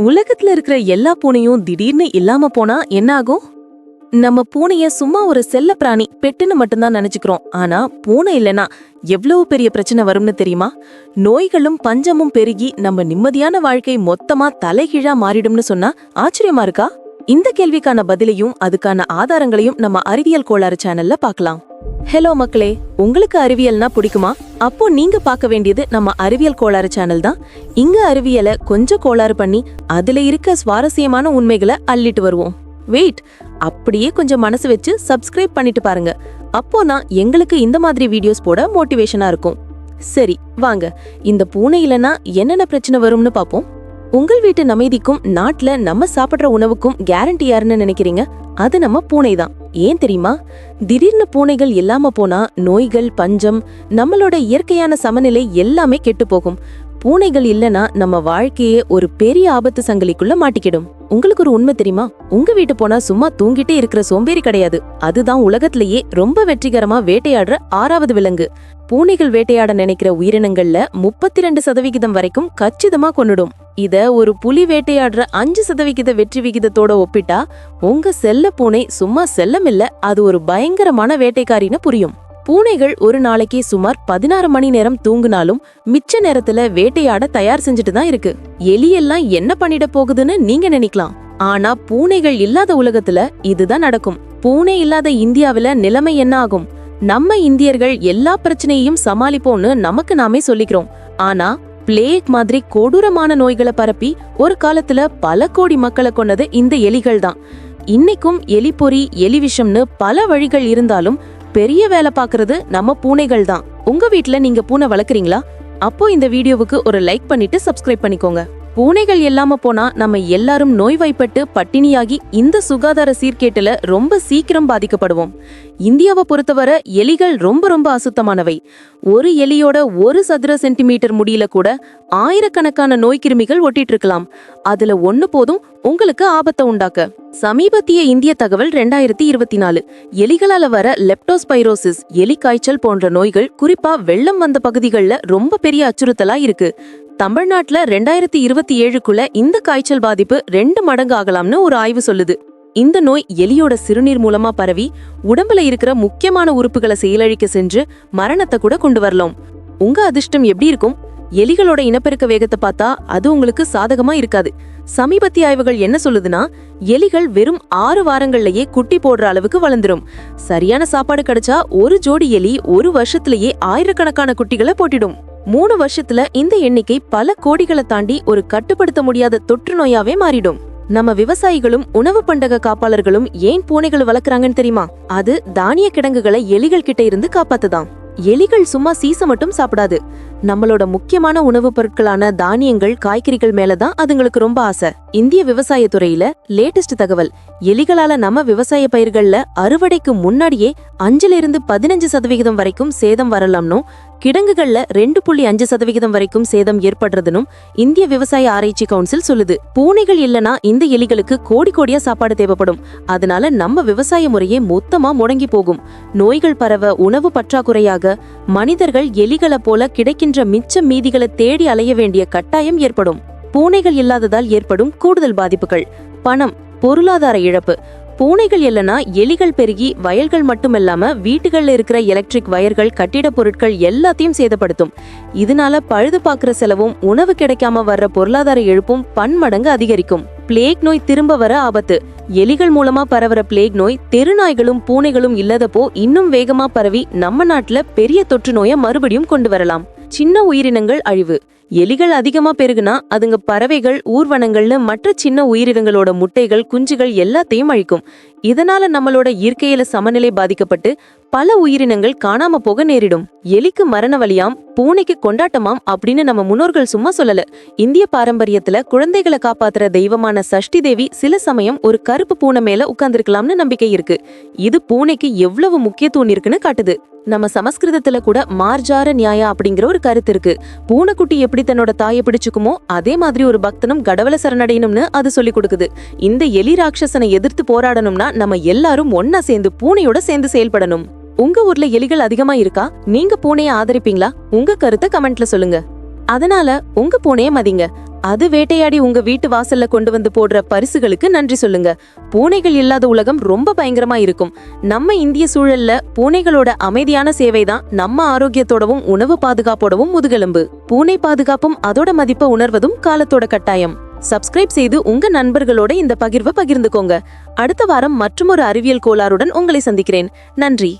உலகத்துல இருக்கிற எல்லா பூனையும் திடீர்னு இல்லாம போனா என்ன ஆகும் நம்ம பூனைய சும்மா ஒரு செல்ல பிராணி பெட்டுன்னு மட்டும்தான் நினைச்சுக்கிறோம். ஆனா பூனை இல்லனா எவ்வளவு பெரிய பிரச்சனை வரும்னு தெரியுமா? நோய்களும் பஞ்சமும் பெருகி நம்ம நிம்மதியான வாழ்க்கை மொத்தமா தலைகீழா மாறிடும்னு சொன்னா ஆச்சரியமா இருக்கா? இந்த கேள்விக்கான பதிலையும் அதுக்கான ஆதாரங்களையும் நம்ம அறிவியல் கோளாறு சேனல்ல பார்க்கலாம். ஹலோ மக்களே உங்களுக்கு அறிவியல்னா பிடிக்குமா? அப்போ நீங்க பார்க்க வேண்டியது நம்ம அறிவியல் கோளாறு சேனல் தான். இங்க அறிவியலை கொஞ்சம் கோளாறு பண்ணி அதுல இருக்க சுவாரஸ்யமான உண்மைகளை அள்ளிட்டு வருவோம். வெயிட் அப்படியே கொஞ்சம் மனசு வச்சு சப்ஸ்கிரைப் பண்ணிட்டு பாருங்க. அப்போதான் எங்களுக்கு இந்த மாதிரி வீடியோஸ் போட மோட்டிவேஷனா இருக்கும். சரி வாங்க. இந்த பூனை இல்லைன்னா என்னென்ன பிரச்சனை வரும்னு பார்ப்போம். உங்கள் வீட்டு அமைதிக்கும் நாட்டுல நம்ம சாப்பிடுற உணவுக்கும் கேரண்டி யாருன்னு நினைக்கிறீங்க? அது நம்ம பூனை தான். ஏன் தெரியுமா? திடீர்னு பூனைகள் இல்லாம போனா நோய்கள் பஞ்சம் நம்மளோட இயற்கையான சமநிலை எல்லாமே கெட்டு போகும். பூனைகள் இல்லனா நம்ம வாழ்க்கையே ஒரு பெரிய ஆபத்து சங்கிலிக்குள்ள மாட்டிக்கிடும். உங்களுக்கு ஒரு உண்மை தெரியுமா? உங்க வீட்டு போனா சும்மா தூங்கிட்டே இருக்கிற சோம்பேறி கிடையாது. அதுதான் உலகத்திலேயே ரொம்ப வெற்றிகரமா வேட்டையாடுற ஆறாவது விலங்கு. பூனைகள் வேட்டையாட நினைக்கிற உயிரினங்கள்ல முப்பத்தி ரெண்டு சதவிகிதம் வரைக்கும் கச்சிதமா கொன்னுடும். இதை ஒரு புலி வேட்டையாடுற அஞ்சு சதவிகித வெற்றி விகிதத்தோட ஒப்பிட்டா உங்க செல்ல பூனை சும்மா செல்லமில்ல அது ஒரு பயங்கரமான வேட்டைக்காரின்னு புரியும். பூனைகள் ஒரு நாளைக்கு சுமார் பதினாறு மணி நேரம் தூங்குனாலும் மிச்ச நேரத்துல வேட்டையாட தயார் செஞ்சுட்டு தான் இருக்கு. எலியெல்லாம் என்ன பண்ணிட போகுதுன்னு நீங்க நினைக்கலாம். ஆனா பூனைகள் இல்லாத உலகத்துல இதுதான் நடக்கும். பூனை இல்லாத இந்தியாவில நிலைமை என்ன ஆகும்? நம்ம இந்தியர்கள் எல்லா பிரச்சனையையும் சமாளிப்போம்னு நமக்கு நாமே சொல்லிக்கிறோம். ஆனா பிளேக் மாதிரி கொடூரமான நோய்களை பரப்பி ஒரு காலத்துல பல கோடி மக்களை கொண்டது இந்த எலிகள் தான் இன்னைக்கும் எலிப்பொறி எலி விஷம்னு பல வழிகள் இருந்தாலும் பெரிய வேலை பாக்குறது நம்ம பூனைகள் தான் உங்க வீட்ல நீங்க பூனை வளர்க்குறீங்களா? அப்போ இந்த வீடியோவுக்கு ஒரு லைக் பண்ணிட்டு சப்ஸ்கிரைப் பண்ணிக்கோங்க. பூனைகள் இல்லாம போனா நம்ம எல்லாரும் நோய்வாய்ப்பட்டு பட்டினியாகி இந்த சுகாதார சீர்கேட்டுல ரொம்ப சீக்கிரம் பாதிக்கப்படுவோம். இந்தியாவை பொறுத்தவரை எலிகள் ரொம்ப ரொம்ப அசுத்தமானவை. ஒரு எலியோட ஒரு சதுர சென்டிமீட்டர் முடியல கூட ஆயிரக்கணக்கான நோய் கிருமிகள் ஒட்டிட்டு இருக்கலாம் அதுல ஒண்ணு போதும் உங்களுக்கு ஆபத்தை உண்டாக்க. சமீபத்திய இந்திய தகவல் ரெண்டாயிரத்தி இருபத்தி நாலு. எலிகளால வர லெப்டோஸ்பைரோசிஸ் எலி காய்ச்சல் போன்ற நோய்கள் குறிப்பா வெள்ளம் வந்த பகுதிகளில் ரொம்ப பெரிய அச்சுறுத்தலா இருக்கு. தமிழ்நாட்டுல ரெண்டாயிரத்தி இருபத்தி ஏழுக்குள்ள இந்த காய்ச்சல் பாதிப்பு ரெண்டு மடங்கு ஆகலாம்னு ஒரு ஆய்வு சொல்லுது. இந்த நோய் எலியோட சிறுநீர் மூலமா பரவி உடம்புல இருக்கிற முக்கியமான உறுப்புகளை செயலழிக்க சென்று மரணத்தை கூட கொண்டு வரலாம். உங்க அதிர்ஷ்டம் எப்படி இருக்கும்? எலிகளோட இனப்பெருக்க வேகத்தை பார்த்தா அது உங்களுக்கு சாதகமா இருக்காது. சமீபத்திய ஆய்வுகள் என்ன சொல்லுதுன்னா எலிகள் வெறும் ஆறு வாரங்கள்லயே குட்டி போடுற அளவுக்கு வளர்ந்துரும். சரியான சாப்பாடு கிடைச்சா ஒரு ஜோடி எலி ஒரு வருஷத்திலேயே ஆயிரக்கணக்கான குட்டிகளை போட்டிடும். மூணு வருஷத்துல இந்த எண்ணிக்கை பல கோடிகளை தாண்டி ஒரு கட்டுப்படுத்த முடியாத தொற்று நோயாவே மாறிடும். நம்ம விவசாயிகளும் உணவு பண்டக காப்பாளர்களும் ஏன் பூனைகள் வளர்க்குறாங்கன்னு தெரியுமா? அது தானிய கிடங்குகளை எலிகள் கிட்ட இருந்து காப்பாத்துதான். எலிகள் சும்மா சீச மட்டும் சாப்பிடாது. நம்மளோட முக்கியமான உணவுப் பொருட்களான தானியங்கள் காய்கறிகள் மேலதான் அதுங்களுக்கு ரொம்ப ஆசை. இந்திய விவசாய துறையில லேட்டஸ்ட் தகவல் எலிகளால நம்ம விவசாய பயிர்கள்ல அறுவடைக்கு முன்னாடியே அஞ்சுல இருந்து பதினஞ்சு சதவிகிதம் வரைக்கும் சேதம் வரலாம்னும் கிடங்குகள்ல ரெண்டு புள்ளி அஞ்சு சதவிகிதம் வரைக்கும் சேதம் ஏற்படுறதுனும் இந்திய விவசாய ஆராய்ச்சி கவுன்சில் சொல்லுது. பூனைகள் இல்லனா இந்த எலிகளுக்கு கோடி கோடியா சாப்பாடு தேவைப்படும். அதனால நம்ம விவசாய முறையே மொத்தமா முடங்கி போகும். நோய்கள் பரவ உணவு பற்றாக்குறையாக மனிதர்கள் எலிகளை போல கிடைக்கின்ற மிச்ச மீதிகளை தேடி அலைய வேண்டிய கட்டாயம் ஏற்படும். பூனைகள் இல்லாததால் ஏற்படும் கூடுதல் பாதிப்புகள். பணம் பொருளாதார இழப்பு. பூனைகள் இல்லைனா எலிகள் பெருகி வயல்கள் மட்டுமில்லாம வீட்டுகள்ல இருக்கிற எலக்ட்ரிக் வயர்கள் கட்டிட பொருட்கள் எல்லாத்தையும் சேதப்படுத்தும். இதனால பழுது பார்க்குற செலவும் உணவு கிடைக்காம வர்ற பொருளாதார இழப்பும் பன்மடங்கு அதிகரிக்கும். பிளேக் நோய் திரும்ப வர ஆபத்து. எலிகள் மூலமா பரவற பிளேக் நோய் தெருநாய்களும் பூனைகளும் இல்லாதப்போ இன்னும் வேகமா பரவி நம்ம நாட்டுல பெரிய தொற்று நோயை மறுபடியும் கொண்டு வரலாம். சின்ன உயிரினங்கள் அழிவு. எலிகள் அதிகமா பெருகுனா அதுங்க பறவைகள் ஊர்வனங்கள்னு மற்ற சின்ன உயிரினங்களோட முட்டைகள் குஞ்சுகள் எல்லாத்தையும் அழிக்கும். இதனால நம்மளோட இயற்கையில சமநிலை பாதிக்கப்பட்டு பல உயிரினங்கள் காணாம போக நேரிடும். எலிக்கு மரண வலியாம் பூனைக்கு கொண்டாட்டமாம் அப்படின்னு நம்ம முன்னோர்கள் சும்மா சொல்லல. இந்திய பாரம்பரியத்துல குழந்தைகளை காப்பாத்துற தெய்வமான சஷ்டி தேவி சில சமயம் ஒரு கருப்பு பூனை மேல உட்கார்ந்துருக்கலாம்னு நம்பிக்கை இருக்கு. இது பூனைக்கு எவ்வளவு முக்கியத்துவம் இருக்குன்னு காட்டுது. நம்ம சமஸ்கிருதத்துல கூட மார்ஜார நியாயா அப்படிங்கிற ஒரு கருத்து இருக்கு. பூனைக்குட்டி எப்படி தன்னோட தாயை பிடிச்சுக்குமோ அதே மாதிரி ஒரு பக்தனும் கடவுள சரணடையணும்னு அது சொல்லி கொடுக்குது. இந்த எலி ராட்சசனை எதிர்த்து போராடணும்னா நம்ம எல்லாரும் ஒன்னா சேர்ந்து பூனையோட சேர்ந்து செயல்படணும். உங்க ஊர்ல எலிகள் அதிகமா இருக்கா? நீங்க பூனையை ஆதரிப்பீங்களா? உங்க கருத்தை கமெண்ட்ல சொல்லுங்க. அதனால உங்க பூனைய மதிங்க. அது வேட்டையாடி உங்க வீட்டு வாசல்ல கொண்டு வந்து போடுற பரிசுகளுக்கு நன்றி சொல்லுங்க. பூனைகள் இல்லாத உலகம் ரொம்ப பயங்கரமா இருக்கும். நம்ம இந்திய சூழல்ல பூனைகளோட அமைதியான சேவை தான் நம்ம ஆரோக்கியத்தோடவும் உணவு பாதுகாப்போடவும் முதுகெலும்பு. பூனை பாதுகாப்பும் அதோட மதிப்பை உணர்வதும் காலத்தோட கட்டாயம். சப்ஸ்கிரைப் செய்து உங்க நண்பர்களோட இந்த பகிர்வை பகிர்ந்துக்கோங்க. அடுத்த வாரம் மற்றுமொரு அறிவியல் கோளாறுடன் உங்களை சந்திக்கிறேன். நன்றி.